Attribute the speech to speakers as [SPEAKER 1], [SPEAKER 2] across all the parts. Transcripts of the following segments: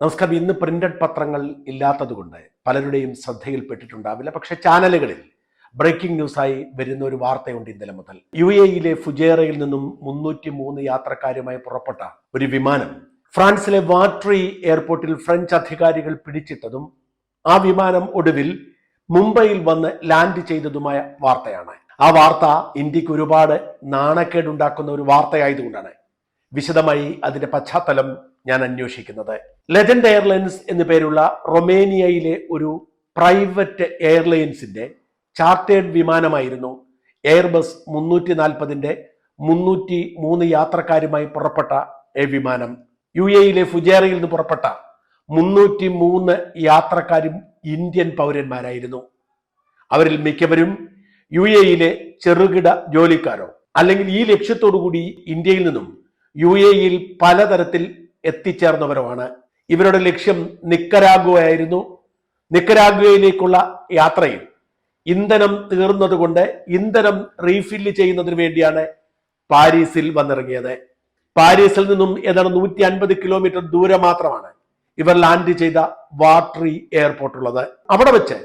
[SPEAKER 1] നമസ്കാരം. ഇന്ന് പ്രിന്റഡ് പത്രങ്ങൾ ഇല്ലാത്തതുകൊണ്ട് പലരുടെയും ശ്രദ്ധയിൽപ്പെട്ടിട്ടുണ്ടാവില്ല. പക്ഷെ ചാനലുകളിൽ ബ്രേക്കിംഗ് ന്യൂസായി വരുന്ന ഒരു വാർത്തയുണ്ട് ഇന്നലെ മുതൽ. യു എയിലെ ഫുജേറയിൽ നിന്നും മുന്നൂറ്റി മൂന്ന് യാത്രക്കാരുമായി പുറപ്പെട്ട ഒരു വിമാനം ഫ്രാൻസിലെ വാട്രി എയർപോർട്ടിൽ ഫ്രഞ്ച് അധികാരികൾ പിടിച്ചിട്ടതും ആ വിമാനം ഒടുവിൽ മുംബൈയിൽ വന്ന് ലാൻഡ് ചെയ്തതുമായ വാർത്തയാണ്. ആ വാർത്ത ഇന്ത്യയ്ക്ക് ഒരുപാട് നാണക്കേടുണ്ടാക്കുന്ന ഒരു വാർത്തയായതുകൊണ്ടാണ് വിശദമായി അതിന്റെ പശ്ചാത്തലം ഞാൻ അന്വേഷിക്കുന്നത്. ലെജൻഡ് എയർലൈൻസ് എന്നു പേരുള്ള റൊമേനിയയിലെ ഒരു പ്രൈവറ്റ് എയർലൈൻസിന്റെ ചാർട്ടേഡ് വിമാനമായിരുന്നു എയർബസ് മുന്നൂറ്റി നാൽപ്പതിന്റെ മുന്നൂറ്റി മൂന്ന് യാത്രക്കാരുമായി പുറപ്പെട്ട വിമാനം. യു എയിലെ ഫുജേറയിൽ നിന്ന് പുറപ്പെട്ട മുന്നൂറ്റി മൂന്ന് യാത്രക്കാരും ഇന്ത്യൻ പൗരന്മാരായിരുന്നു. അവരിൽ മിക്കവരും യു എയിലെ ചെറുകിട ജോലിക്കാരോ അല്ലെങ്കിൽ ഈ ലക്ഷ്യത്തോടു കൂടി ഇന്ത്യയിൽ നിന്നും യു എയിൽ പലതരത്തിൽ എത്തിച്ചേർന്നവരുമാണ് ഇവരുടെ ലക്ഷ്യം നിക്കരാഗുവയായിരുന്നു. നിക്കരാഗുവയിലേക്കുള്ള യാത്രയിൽ ഇന്ധനം തീർന്നതുകൊണ്ട് ഇന്ധനം റീഫില്ല് ചെയ്യുന്നതിന് വേണ്ടിയാണ് പാരീസിൽ വന്നിറങ്ങിയത്. പാരീസിൽ നിന്നും ഏതാണ് നൂറ്റി അൻപത് കിലോമീറ്റർ ദൂരെ മാത്രമാണ് ഇവർ ലാൻഡ് ചെയ്ത വാട്രി എയർപോർട്ട് ഉള്ളത് അവിടെ വെച്ച്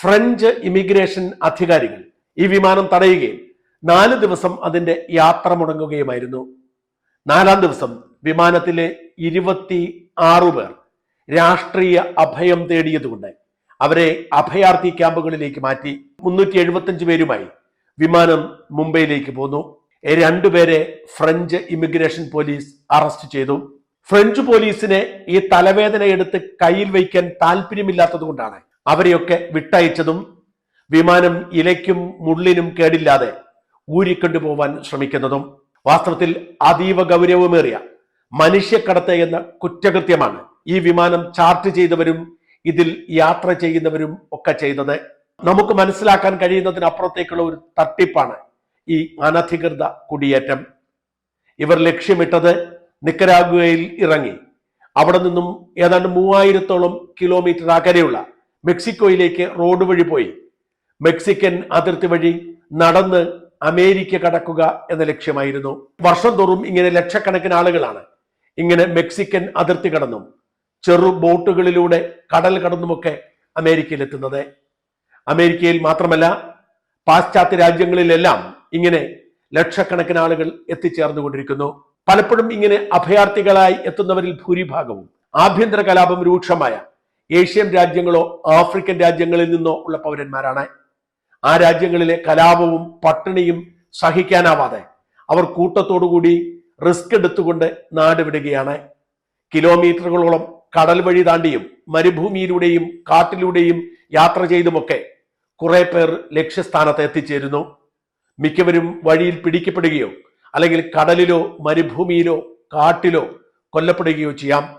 [SPEAKER 1] ഫ്രഞ്ച് ഇമിഗ്രേഷൻ അധികാരികൾ ഈ വിമാനം തടയുകയും നാല് ദിവസം അതിന്റെ യാത്ര മുടങ്ങുകയുമായിരുന്നു. നാലാം ദിവസം വിമാനത്തിലെ ഇരുപത്തി ആറു പേർ രാഷ്ട്രീയ അഭയം തേടിയതുകൊണ്ട് അവരെ അഭയാർത്ഥി ക്യാമ്പുകളിലേക്ക് മാറ്റി മുന്നൂറ്റി എഴുപത്തഞ്ച് പേരുമായി വിമാനം മുംബൈയിലേക്ക് പോന്നു. രണ്ടുപേരെ ഫ്രഞ്ച് ഇമിഗ്രേഷൻ പോലീസ് അറസ്റ്റ് ചെയ്തു. ഫ്രഞ്ച് പോലീസിനെ ഈ തലവേദന എടുത്ത് കയ്യിൽ വയ്ക്കാൻ താല്പര്യമില്ലാത്തത് കൊണ്ടാണ് അവരെയൊക്കെ വിട്ടയച്ചതും വിമാനം ഇലയ്ക്കും മുള്ളിനും കേടില്ലാതെ ഊരിക്കൊണ്ടുപോവാൻ ശ്രമിക്കുന്നതും. വാസ്തവത്തിൽ അതീവ ഗൗരവമേറിയ മനുഷ്യക്കടത്ത് എന്ന കുറ്റകൃത്യമാണ്. ഈ വിമാനം ചാർട്ട് ചെയ്തവരും ഇതിൽ യാത്ര ചെയ്യുന്നവരും ഒക്കെ ചെയ്തത്. നമുക്ക് മനസ്സിലാക്കാൻ കഴിയുന്നതിനപ്പുറത്തേക്കുള്ള ഒരു തട്ടിപ്പാണ് ഈ അനധികൃത കുടിയേറ്റം. ഇവർ ലക്ഷ്യമിട്ടത് നിക്കരാഗുവയിൽ ഇറങ്ങി. അവിടെ നിന്നും ഏതാണ്ട് മൂവായിരത്തോളം കിലോമീറ്റർ അകലെയുള്ള മെക്സിക്കോയിലേക്ക് റോഡ് വഴി പോയി. മെക്സിക്കൻ അതിർത്തി വഴി നടന്ന് അമേരിക്ക കടക്കുക എന്ന ലക്ഷ്യമായിരുന്നു. വർഷം തോറും ഇങ്ങനെ ലക്ഷക്കണക്കിന് ആളുകളാണ് ഇങ്ങനെ മെക്സിക്കൻ അതിർത്തി കടന്നും ചെറു ബോട്ടുകളിലൂടെ കടൽ കടന്നുമൊക്കെ അമേരിക്കയിൽ എത്തുന്നത് അമേരിക്കയിൽ മാത്രമല്ല പാശ്ചാത്യ രാജ്യങ്ങളിലെല്ലാം ഇങ്ങനെ ലക്ഷക്കണക്കിന് ആളുകൾ എത്തിച്ചേർന്നുകൊണ്ടിരിക്കുന്നു. പലപ്പോഴും ഇങ്ങനെ അഭയാർത്ഥികളായി എത്തുന്നവരിൽ ഭൂരിഭാഗവും ആഭ്യന്തര കലാപം രൂക്ഷമായ ഏഷ്യൻ രാജ്യങ്ങളോ ആഫ്രിക്കൻ രാജ്യങ്ങളിൽ നിന്നോ ഉള്ള പൗരന്മാരാണ്. ആ രാജ്യങ്ങളിലെ കലാപവും പട്ടിണിയും സഹിക്കാനാവാതെ അവർ കൂട്ടത്തോടുകൂടി റിസ്ക് എടുത്തുകൊണ്ട് നാട് വിടുകയാണ് കിലോമീറ്ററുകളോളം കടൽ വഴി താണ്ടിയും മരുഭൂമിയിലൂടെയും കാട്ടിലൂടെയും യാത്ര ചെയ്തുമൊക്കെ കുറെ പേർ ലക്ഷ്യസ്ഥാനത്ത് എത്തിച്ചേരുന്നു. മിക്കവരും വഴിയിൽ പിടിക്കപ്പെടുകയോ അല്ലെങ്കിൽ കടലിലോ മരുഭൂമിയിലോ കാട്ടിലോ കൊല്ലപ്പെടുകയോ ചെയ്യാം.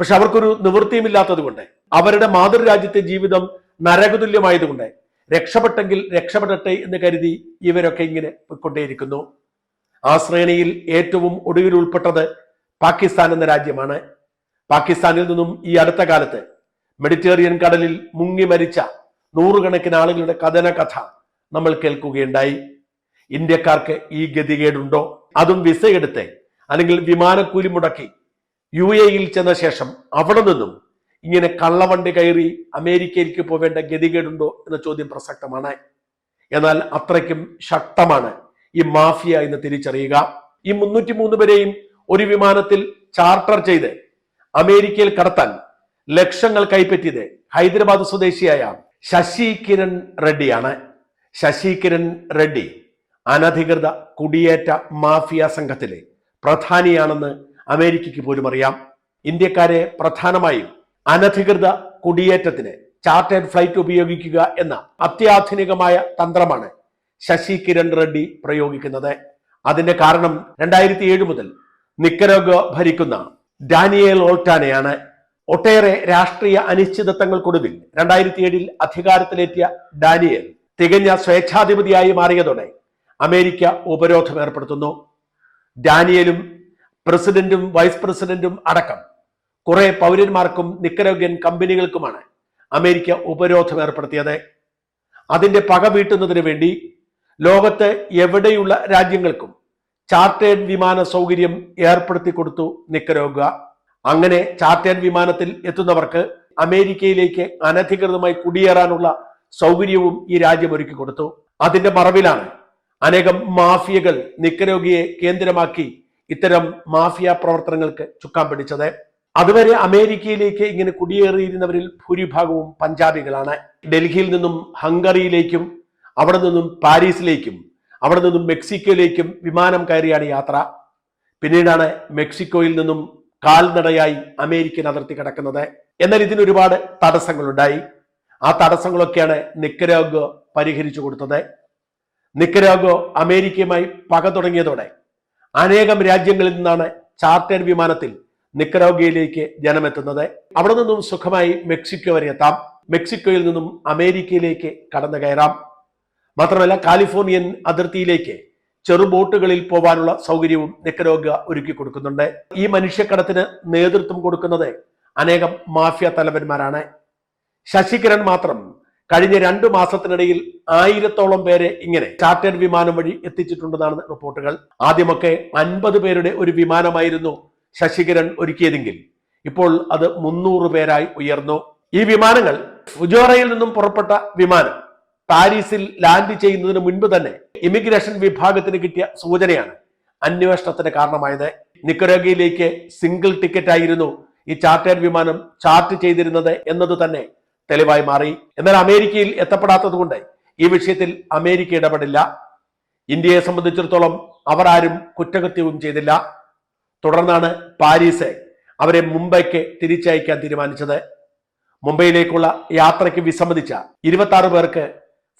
[SPEAKER 1] പക്ഷെ അവർക്കൊരു നിവൃത്തിയുമില്ലാത്തതുകൊണ്ട് അവരുടെ മാതൃരാജ്യത്തെ ജീവിതം നരകതുല്യമായതുകൊണ്ട് രക്ഷപ്പെട്ടെങ്കിൽ രക്ഷപ്പെടട്ടെ എന്ന് കരുതി ഇവരൊക്കെ ഇങ്ങനെ പോയിക്കൊണ്ടേയിരിക്കുന്നു. ആ ശ്രേണിയിൽ ഏറ്റവും ഒടുവിൽ ഉൾപ്പെട്ടത് പാകിസ്ഥാൻ എന്ന രാജ്യമാണ്. പാകിസ്ഥാനിൽ നിന്നും ഈ അടുത്ത കാലത്ത് മെഡിറ്റേറിയൻ കടലിൽ മുങ്ങി മരിച്ച നൂറുകണക്കിന് ആളുകളുടെ കഥന കഥ നമ്മൾ കേൾക്കുകയുണ്ടായി. ഇന്ത്യക്കാർക്ക് ഈ ഗതികേടുണ്ടോ? അതും വിസ എടുത്ത് അല്ലെങ്കിൽ വിമാനക്കൂലി മുടക്കി യു എയിൽ ചെന്ന ശേഷം അവിടെ നിന്നും ഇങ്ങനെ കള്ളവണ്ടി കയറി അമേരിക്കയിലേക്ക് പോവേണ്ട ഗതികേടുണ്ടോ എന്ന ചോദ്യം പ്രസക്തമാണ്. എന്നാൽ അത്രയ്ക്കും ശക്തമാണ് ഈ മാഫിയ എന്ന് തിരിച്ചറിയുക. ഈ മുന്നൂറ്റി മൂന്ന് പേരെയും ഒരു വിമാനത്തിൽ ചാർട്ടർ ചെയ്ത് അമേരിക്കയിൽ കടത്താൻ ലക്ഷങ്ങൾ കൈപ്പറ്റിയത് ഹൈദരാബാദ് സ്വദേശിയായ ശശി കിരൺ റെഡ്ഡിയാണ്. ശശി കിരൺ റെഡ്ഡി അനധികൃത കുടിയേറ്റ മാഫിയ സംഘത്തിലെ പ്രധാനിയാണെന്ന് അമേരിക്കയ്ക്ക് പോലും അറിയാം. ഇന്ത്യക്കാരെ പ്രധാനമായും അനധികൃത കുടിയേറ്റത്തിന് ചാർട്ടേഡ് ഫ്ലൈറ്റ് ഉപയോഗിക്കുക എന്ന അത്യാധുനികമായ തന്ത്രമാണ് ശശി കിരൺ റെഡ്ഡി പ്രയോഗിക്കുന്നത്. അതിന്റെ കാരണം രണ്ടായിരത്തി ഏഴ് മുതൽ നിക്കരോഗ ഭരിക്കുന്ന ഡാനിയേൽ ഓൾട്ടാനയാണ്. ഒട്ടേറെ രാഷ്ട്രീയ അനിശ്ചിതത്വങ്ങൾക്കൊടുവിൽ രണ്ടായിരത്തി ഏഴിൽ അധികാരത്തിലെത്തിയ ഡാനിയേൽ തികഞ്ഞ സ്വേച്ഛാധിപതിയായി മാറിയതോടെ അമേരിക്ക ഉപരോധം ഏർപ്പെടുത്തുന്നു. ഡാനിയലും പ്രസിഡന്റും വൈസ് പ്രസിഡന്റും അടക്കം കുറെ പൗരന്മാർക്കും നിക്കരോഗ്യൻ കമ്പനികൾക്കുമാണ് അമേരിക്ക ഉപരോധം ഏർപ്പെടുത്തിയത്. അതിന്റെ പക വീട്ടുന്നതിന് വേണ്ടി ലോകത്ത് എവിടെയുള്ള രാജ്യങ്ങൾക്കും ചാർട്ടേഡ് വിമാന സൗകര്യം ഏർപ്പെടുത്തി കൊടുത്തു നിക്കരോഗ അങ്ങനെ ചാർട്ടേഡ് വിമാനത്തിൽ എത്തുന്നവർക്ക് അമേരിക്കയിലേക്ക് അനധികൃതമായി കുടിയേറാനുള്ള സൗകര്യവും ഈ രാജ്യം ഒരുക്കി കൊടുത്തു. അതിന്റെ മറവിലാണ് അനേകം മാഫിയകൾ നിക്കരോഗിയെ കേന്ദ്രമാക്കി ഇത്തരം മാഫിയ പ്രവർത്തനങ്ങൾക്ക് ചുക്കാൻ പിടിച്ചത്. അതുവരെ അമേരിക്കയിലേക്ക് ഇങ്ങനെ കുടിയേറിയിരുന്നവരിൽ ഭൂരിഭാഗവും പഞ്ചാബികളാണ്. ഡൽഹിയിൽ നിന്നും ഹംഗറിയിലേക്കും അവിടെ നിന്നും പാരീസിലേക്കും അവിടെ നിന്നും മെക്സിക്കോയിലേക്കും വിമാനം കയറിയാണ് യാത്ര. പിന്നീടാണ് മെക്സിക്കോയിൽ നിന്നും കാൽനടയായി അമേരിക്കൻ അതിർത്തി കടക്കുന്നത്. എന്നാൽ ഇതിന് ഒരുപാട് തടസ്സങ്ങളുണ്ടായി. ആ തടസ്സങ്ങളൊക്കെയാണ് നിക്കരാഗോ പരിഹരിച്ചു കൊടുത്തത്. നിക്കരാഗോ അമേരിക്കയുമായി പക തുടങ്ങിയതോടെ അനേകം രാജ്യങ്ങളിൽ നിന്നാണ് ചാർട്ടേഡ് വിമാനത്തിൽ നിക്കരോഗയിലേക്ക് ജനമെത്തുന്നത്. അവിടെ നിന്നും സുഖമായി മെക്സിക്കോ വരെ എത്താം. മെക്സിക്കോയിൽ നിന്നും അമേരിക്കയിലേക്ക് കടന്നു കയറാം മാത്രമല്ല കാലിഫോർണിയൻ അതിർത്തിയിലേക്ക് ചെറുബോട്ടുകളിൽ പോവാനുള്ള സൗകര്യവും നിക്കരോഗ ഒരുക്കി കൊടുക്കുന്നുണ്ട്. ഈ മനുഷ്യക്കടത്തിന് നേതൃത്വം കൊടുക്കുന്നത് അനേകം മാഫിയ തലവന്മാരാണ്. ശശികിരൺ മാത്രം കഴിഞ്ഞ രണ്ടു മാസത്തിനിടയിൽ ആയിരത്തോളം പേരെ ഇങ്ങനെ ചാർട്ടേഡ് വിമാനം വഴി എത്തിച്ചിട്ടുണ്ടെന്നാണ് റിപ്പോർട്ടുകൾ. ആദ്യമൊക്കെ അൻപത് പേരുടെ ഒരു വിമാനമായിരുന്നു ശശികിരൺ ഒരുക്കിയതെങ്കിൽ ഇപ്പോൾ അത് മുന്നൂറ് പേരായി ഉയർന്നു. ഈ വിമാനങ്ങൾ ഫുജോറയിൽ നിന്നും പുറപ്പെട്ട വിമാനം പാരീസിൽ ലാൻഡ് ചെയ്യുന്നതിന് മുൻപ് തന്നെ ഇമിഗ്രേഷൻ വിഭാഗത്തിന് കിട്ടിയ സൂചനയാണ് അന്വേഷണത്തിന് കാരണമായത്. നിക്കരോഗയിലേക്ക് സിംഗിൾ ടിക്കറ്റ് ആയിരുന്നു ഈ ചാർട്ടേഡ് വിമാനം ചാർട്ട് ചെയ്തിരുന്നത് എന്നത് തന്നെ തെളിവായി മാറി. എന്നാൽ അമേരിക്കയിൽ എത്തപ്പെടാത്തതുകൊണ്ട് ഈ വിഷയത്തിൽ അമേരിക്ക ഇടപെടില്ല. ഇന്ത്യയെ സംബന്ധിച്ചിടത്തോളം അവർ ആരും കുറ്റകൃത്യവും ചെയ്തില്ല. തുടർന്നാണ് പാരീസ് അവരെ മുംബൈക്ക് തിരിച്ചയക്കാൻ തീരുമാനിച്ചത്. മുംബൈയിലേക്കുള്ള യാത്രയ്ക്ക് വിസമ്മതിച്ച ഇരുപത്തി പേർക്ക്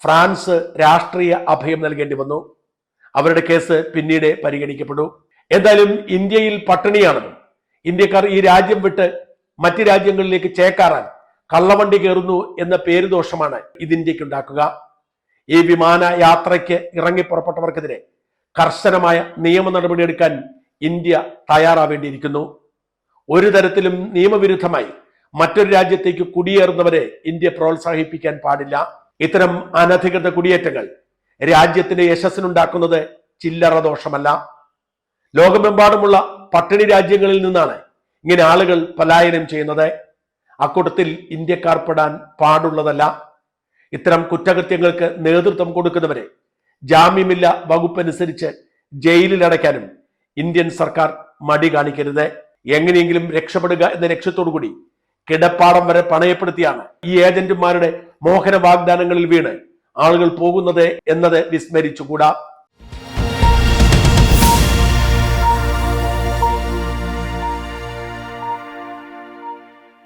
[SPEAKER 1] ഫ്രാൻസ് രാഷ്ട്രീയ അഭയം നൽകേണ്ടി വന്നു. അവരുടെ കേസ് പിന്നീട് പരിഗണിക്കപ്പെട്ടു എന്തായാലും ഇന്ത്യയിൽ പട്ടിണിയാണെന്നും ഇന്ത്യക്കാർ ഈ രാജ്യം വിട്ട് മറ്റ് രാജ്യങ്ങളിലേക്ക് ചേക്കാറാൻ കള്ളവണ്ടി കയറുന്നു എന്ന പേരുദോഷമാണ് ഇത് ഇന്ത്യയ്ക്ക് ഉണ്ടാക്കുക ഈ വിമാന യാത്രയ്ക്ക് ഇറങ്ങി പുറപ്പെട്ടവർക്കെതിരെ കർശനമായ നിയമ നടപടിയെടുക്കാൻ ഇന്ത്യ തയ്യാറാവേണ്ടിയിരിക്കുന്നു. ഒരു തരത്തിലും നിയമവിരുദ്ധമായി മറ്റൊരു രാജ്യത്തേക്ക് കുടിയേറുന്നവരെ ഇന്ത്യ പ്രോത്സാഹിപ്പിക്കാൻ പാടില്ല. ഇത്തരം അനധികൃത കുടിയേറ്റങ്ങൾ രാജ്യത്തിന്റെ യശസ്സിനുണ്ടാക്കുന്നത് ചില്ലറ ദോഷമല്ല. ലോകമെമ്പാടുമുള്ള പട്ടിണി രാജ്യങ്ങളിൽ നിന്നാണ് ഇങ്ങനെ ആളുകൾ പലായനം ചെയ്യുന്നത്. അക്കൂട്ടത്തിൽ ഇന്ത്യക്കാർ പെടാൻ പാടുള്ളതല്ല. ഇത്തരം കുറ്റകൃത്യങ്ങൾക്ക് നേതൃത്വം കൊടുക്കുന്നവരെ ജാമ്യമില്ല വകുപ്പനുസരിച്ച് ജയിലിൽ അടയ്ക്കാനും ഇന്ത്യൻ സർക്കാർ മടി കാണിക്കരുത്. എങ്ങനെയെങ്കിലും രക്ഷപ്പെടുക എന്ന ലക്ഷ്യത്തോടു കൂടി കിടപ്പാടം വരെ പണയപ്പെടുത്തിയാണ് ഈ ഏജന്റുമാരുടെ മോഹന വാഗ്ദാനങ്ങളിൽ വീണ് ആളുകൾ പോകുന്നത് എന്നത് വിസ്മരിച്ചുകൂടാ?